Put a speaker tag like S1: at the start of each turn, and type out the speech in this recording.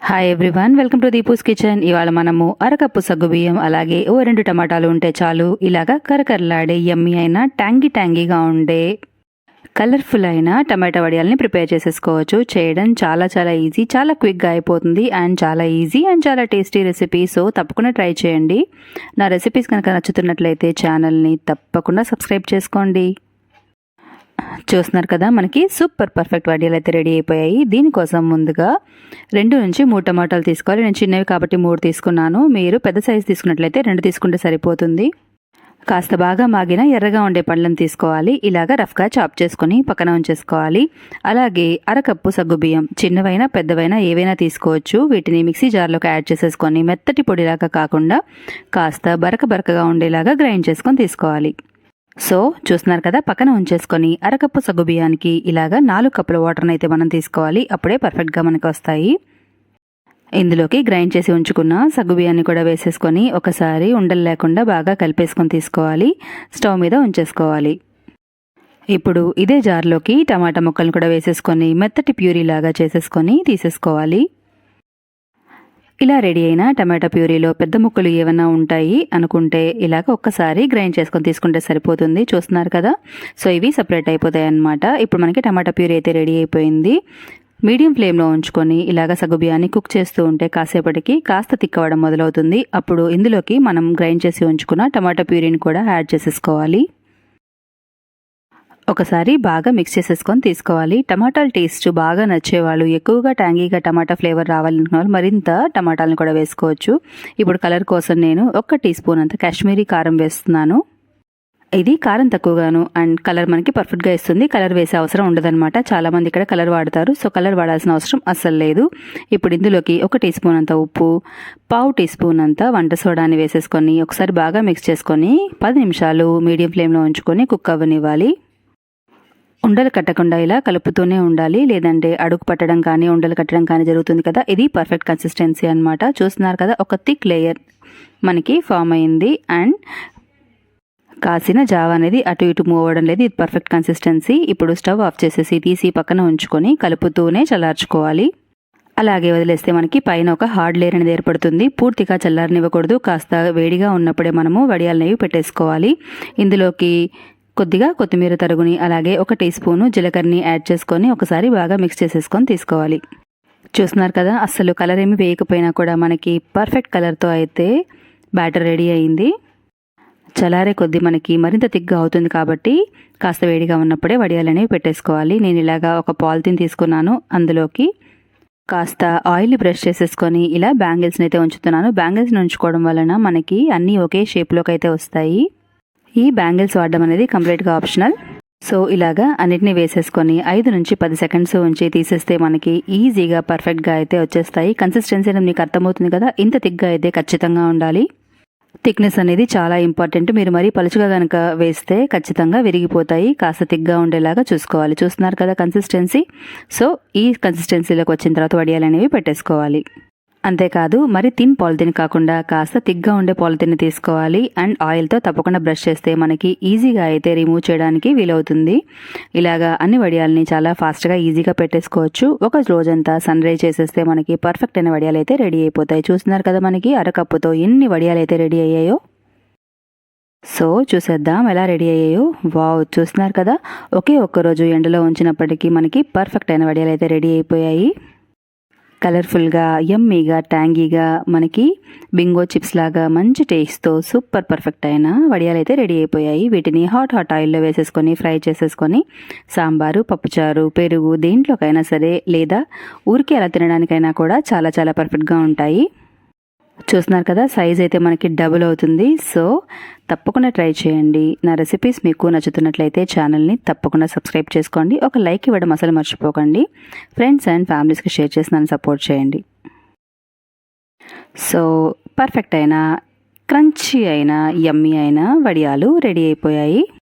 S1: Hi everyone welcome to Deepu's kitchen ఇవాళ మనము అరకప్పు సగ్గుబియ్యం అలాగే ఓ రెండు టమాటాలు ఉంటే చాలు. ఇలాగా కరకరలాడే ఎమ్మి అయిన ట్యాంగీ ట్యాంగీగా ఉండే కలర్ఫుల్ అయిన టమాటా వడియాలని ప్రిపేర్ చేసేసుకోవచ్చు. చేయడం చాలా చాలా ఈజీ చాలా క్విక్గా అయిపోతుంది అండ్ చాలా ఈజీ అండ్ చాలా టేస్టీ రెసిపీ సో తప్పకుండా ట్రై చేయండి. నా రెసిపీస్ కనుక నచ్చుతున్నట్లయితే ఛానల్ని తప్పకుండా సబ్స్క్రైబ్ చేసుకోండి. చూస్తున్నారు కదా మనకి సూపర్ పర్ఫెక్ట్ వడియాలు అయితే రెడీ అయిపోయాయి. దీనికోసం ముందుగా రెండు నుంచి మూడు టమాటాలు తీసుకోవాలి. నేను చిన్నవి కాబట్టి మూడు తీసుకున్నాను. మీరు పెద్ద సైజు తీసుకున్నట్లయితే రెండు తీసుకుంటే సరిపోతుంది. కాస్త బాగా మాగిన ఎర్రగా ఉండే పండ్లను తీసుకోవాలి. ఇలాగ రఫ్గా చాప్ చేసుకొని పక్కన ఉంచేసుకోవాలి. అలాగే అరకప్పు సగ్గుబియ్యం చిన్నవైనా పెద్దవైనా ఏవైనా తీసుకోవచ్చు. వీటిని మిక్సీ జార్లోకి యాడ్ చేసేసుకొని మెత్తటి పొడిలాగా కాకుండా కాస్త బరక బరకగా ఉండేలాగా గ్రైండ్ చేసుకొని తీసుకోవాలి. సో చూస్తున్నారు కదా పక్కన ఉంచేసుకొని అరకప్పు సగ్గు బియ్యానికి ఇలాగా నాలుగు కప్పుల వాటర్ని అయితే మనం తీసుకోవాలి. అప్పుడే పర్ఫెక్ట్గా మనకు వస్తాయి. ఇందులోకి గ్రైండ్ చేసి ఉంచుకున్న సగ్గు బియ్యాన్ని కూడా వేసేసుకొని ఒకసారి ఉండలు లేకుండా బాగా కలిపేసుకొని తీసుకోవాలి. స్టవ్ మీద ఉంచేసుకోవాలి. ఇప్పుడు ఇదే జార్లోకి టమాటా ముక్కలను కూడా వేసేసుకొని మెత్తటి ప్యూరీ లాగా చేసేసుకొని తీసేసుకోవాలి. ఇలా రెడీ అయిన టమాటా ప్యూరీలో పెద్ద ముక్కలు ఏమైనా ఉంటాయి అనుకుంటే ఇలాగ ఒక్కసారి గ్రైండ్ చేసుకొని తీసుకుంటే సరిపోతుంది. చూస్తున్నారు కదా? సో ఇవి సపరేట్ అయిపోతాయి అనమాట ఇప్పుడు మనకి టమాటా ప్యూరీ అయితే రెడీ అయిపోయింది. మీడియం ఫ్లేమ్లో ఉంచుకొని ఇలాగ సగుబియాన్ని కుక్ చేస్తూ ఉంటే కాసేపటికి కాస్త తిక్కవడం మొదలవుతుంది. అప్పుడు ఇందులోకి మనం గ్రైండ్ చేసి ఉంచుకున్న టమాటా ప్యూరీని కూడా యాడ్ చేసేసుకోవాలి. ఒకసారి బాగా మిక్స్ చేసేసుకొని తీసుకోవాలి. టమాటాల టేస్ట్ బాగా నచ్చేవాళ్ళు ఎక్కువగా ట్యాంగీగా టమాటా ఫ్లేవర్ రావాలనుకున్న వాళ్ళు మరింత టమాటాలను కూడా వేసుకోవచ్చు. ఇప్పుడు కలర్ కోసం నేను ఒక టీ స్పూన్ అంత కాశ్మీరీ కారం వేస్తున్నాను. ఇది కారం తక్కువగాను అండ్ కలర్ మనకి పర్ఫెక్ట్గా ఇస్తుంది. కలర్ వేసే అవసరం ఉండదన్నమాట. చాలామంది ఇక్కడ కలర్ వాడతారు. సో కలర్ వాడాల్సిన అవసరం అస్సలు లేదు. ఇప్పుడు ఇందులోకి ఒక టీ స్పూన్ అంత ఉప్పు పావు టీ స్పూన్ అంత వంట సోడాని వేసేసుకొని ఒకసారి బాగా మిక్స్ చేసుకొని పది నిమిషాలు మీడియం ఫ్లేమ్లో ఉంచుకొని కుక్ అవ్వనివ్వాలి ఉండలు కట్టకుండా ఇలా కలుపుతూనే ఉండాలి. లేదంటే అడుగు పట్టడం కానీ ఉండలు కట్టడం కానీ జరుగుతుంది కదా. ఇది పర్ఫెక్ట్ కన్సిస్టెన్సీ అనమాట చూస్తున్నారు కదా ఒక థిక్ లేయర్ మనకి ఫామ్ అయింది. అండ్ కాసిన జావ అనేది అటు ఇటు మూవ్ అవ్వడం లేదు. ఇది పర్ఫెక్ట్ కన్సిస్టెన్సీ ఇప్పుడు స్టవ్ ఆఫ్ చేసేసి తీసి పక్కన ఉంచుకొని కలుపుతూనే చల్లార్చుకోవాలి. అలాగే వదిలేస్తే మనకి పైన ఒక హార్డ్ లేయర్ అనేది ఏర్పడుతుంది. పూర్తిగా చల్లారనివ్వకూడదు. కాస్త వేడిగా ఉన్నప్పుడే మనము వడియాలనేవి పెట్టేసుకోవాలి. ఇందులోకి కొద్దిగా కొత్తిమీర తరుగుని అలాగే ఒక టీ స్పూను జీలకర్రని యాడ్ చేసుకొని ఒకసారి బాగా మిక్స్ చేసేసుకొని తీసుకోవాలి. చూస్తున్నారు కదా అస్సలు కలర్ ఏమి వేయకపోయినా కూడా మనకి పర్ఫెక్ట్ కలర్తో అయితే బ్యాటర్ రెడీ అయింది. చలారే కొద్దీ మనకి మరింత తిగ్గా అవుతుంది కాబట్టి కాస్త వేడిగా ఉన్నప్పుడే వడియాలనేవి పెట్టేసుకోవాలి. నేను ఇలాగా ఒక పాలిథిన్ తీసుకున్నాను. అందులోకి కాస్త ఆయిల్ బ్రష్ చేసేసుకొని ఇలా బ్యాంగిల్స్ని అయితే ఉంచుతున్నాను. బ్యాంగిల్స్ని ఉంచుకోవడం వలన మనకి అన్నీ ఒకే షేప్లోకి అయితే వస్తాయి. ఈ బ్యాంగిల్స్ వాడడం అనేది కంప్లీట్గా ఆప్షనల్. సో ఇలాగా అన్నిటిని వేసేసుకొని ఐదు నుంచి పది సెకండ్స్ ఉంచి తీసేస్తే మనకి ఈజీగా పర్ఫెక్ట్గా అయితే వచ్చేస్తాయి. కన్సిస్టెన్సీ అనేది మీకు అర్థమవుతుంది కదా? ఇంత తిగ్గా అయితే ఖచ్చితంగా ఉండాలి. థిక్నెస్ అనేది చాలా ఇంపార్టెంట్. మీరు మరీ పలుచుగా కనుక వేస్తే ఖచ్చితంగా విరిగిపోతాయి. కాస్త తిగ్గా ఉండేలాగా చూసుకోవాలి. చూస్తున్నారు కదా కన్సిస్టెన్సీ? సో ఈ కన్సిస్టెన్సీలోకి వచ్చిన తర్వాత వడియాలనేవి పెట్టేసుకోవాలి. అంతేకాదు మరి థిన్ పాలిథిన్ కాకుండా కాస్త తిగ్గా ఉండే పాలిథిన్ తీసుకోవాలి అండ్ ఆయిల్తో తప్పకుండా బ్రష్ చేస్తే మనకి ఈజీగా అయితే రిమూవ్ చేయడానికి వీలవుతుంది. ఇలాగా అన్ని వడియాలని చాలా ఫాస్ట్గా ఈజీగా పెట్టేసుకోవచ్చు. ఒక రోజంతా సన్ రైజ్ చేసేస్తే మనకి పర్ఫెక్ట్ అయిన వడియాలు అయితే రెడీ అయిపోతాయి. చూస్తున్నారు కదా మనకి అరకప్పుతో ఎన్ని వడియాలు అయితే రెడీ అయ్యాయో? సో చూసేద్దాం ఎలా రెడీ అయ్యాయో. వావ్ చూస్తున్నారు కదా. ఒకే ఒక్కరోజు ఎండలో ఉంచినప్పటికీ మనకి పర్ఫెక్ట్ అయిన వడియాలు అయితే రెడీ అయిపోయాయి. కలర్ఫుల్గా యమ్మీగా ట్యాంగీగా మనకి బింగో చిప్స్ లాగా మంచి టేస్ట్తో సూపర్ పర్ఫెక్ట్ అయిన వడియాలు అయితే రెడీ అయిపోయాయి. వీటిని హాట్ హాట్ ఆయిల్లో వేసేసుకొని ఫ్రై చేసేసుకొని సాంబారు పప్పుచారు పెరుగు దేంట్లోకైనా సరే లేదా ఊరికి అలా తినడానికైనా కూడా చాలా చాలా పర్ఫెక్ట్గా ఉంటాయి. చూస్తున్నారు కదా సైజ్ అయితే మనకి డబుల్ అవుతుంది. సో తప్పకుండా ట్రై చేయండి. నా రెసిపీస్ మీకు నచ్చుతున్నట్లయితే ఛానల్ని తప్పకుండా సబ్స్క్రైబ్ చేసుకోండి. ఒక లైక్ ఇవ్వడం అసలు మర్చిపోకండి. ఫ్రెండ్స్ అండ్ ఫ్యామిలీస్కి షేర్ చేసి నన్ను సపోర్ట్ చేయండి. సో పర్ఫెక్ట్ అయిన క్రంచీ అయిన యమ్మీ అయిన వడియాలు రెడీ అయిపోయాయి.